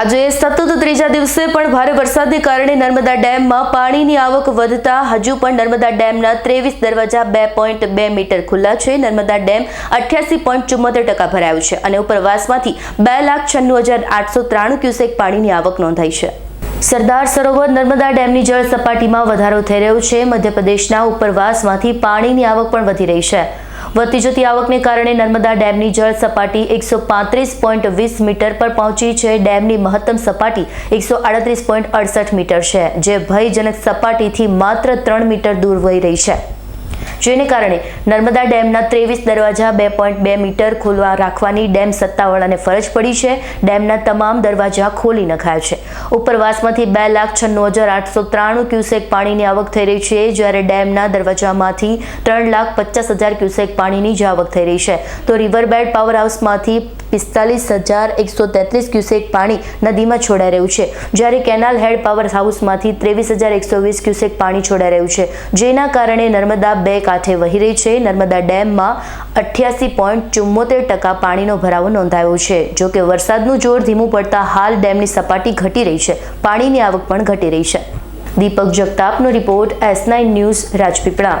આજે સતત ત્રીજા દિવસે પણ ભારે વરસાદને કારણે નર્મદા ડેમમાં પાણીની આવક વધતા હજુ પણ નર્મદા ડેમના ત્રેવીસ દરવાજા બે પોઈન્ટ બે મીટર ખુલ્લા છે. નર્મદા ડેમ અઠ્યાસી પોઈન્ટ ચુમ્મોતેર ટકા ભરાયું છે અને ઉપરવાસમાંથી બે લાખ છન્નું હજાર આઠસો ત્રાણું ક્યુસેક પાણીની આવક નોંધાઈ છે. સરદાર સરોવર નર્મદા ડેમની જળ સપાટીમાં વધારો થઈ રહ્યો છે. મધ્યપ્રદેશના ઉપરવાસમાંથી પાણીની આવક પણ વધી રહી છે. વધતી જતી આવકને કારણે નર્મદા ડેમની જળ સપાટી એકસો પાંત્રીસ પોઈન્ટ વીસ મીટર પર પહોંચી છે. ડેમની મહત્તમ સપાટી એકસો આડત્રીસ પોઈન્ટ અડસઠ મીટર છે, જે ભયજનક સપાટીથી માત્ર ત્રણ મીટર દૂર વહી રહી છે. જેને કારણે નર્મદા ડેમના ત્રેવીસ દરવાજા બે પોઈન્ટ બે મીટર ખોલવા રાખવાની ડેમ સત્તાવાળાને ફરજ પડી છે. ડેમના તમામ દરવાજા ખોલી નખાયા છે. ઉપરવાસમાંથી બે લાખ છન્નું હજાર આઠસો ત્રાણું ક્યુસેક પાણીની આવક થઈ રહી છે. જ્યારે ડેમના દરવાજામાંથી ત્રણ લાખ પચાસ હજાર ક્યુસેક પાણીની જ આવક થઈ રહી છે. તો રિવરબેડ પાવર હાઉસમાંથી પિસ્તાલીસ હજાર એકસો તેત્રીસ ક્યુસેક પાણી નદીમાં છોડાઈ રહ્યું છે. જ્યારે કેનાલ હેડ પાવર હાઉસમાંથી ત્રેવીસ હજાર એકસો વીસ ક્યુસેક પાણી છોડાઈ રહ્યું છે. જેના કારણે નર્મદા બે કાંઠે વહી રહી છે. નર્મદા ડેમમાં અઠ્યાસી પોઈન્ટ ચુમ્મોતેર ટકા પાણીનો ભરાવો નોંધાયો છે. જો કે વરસાદનું જોર ધીમું પડતા હાલ ડેમની સપાટી ઘટી રહી છે. પાણીની આવક પણ ઘટી રહી છે. Deepak જગતાપનો report S nine news Rajpipla.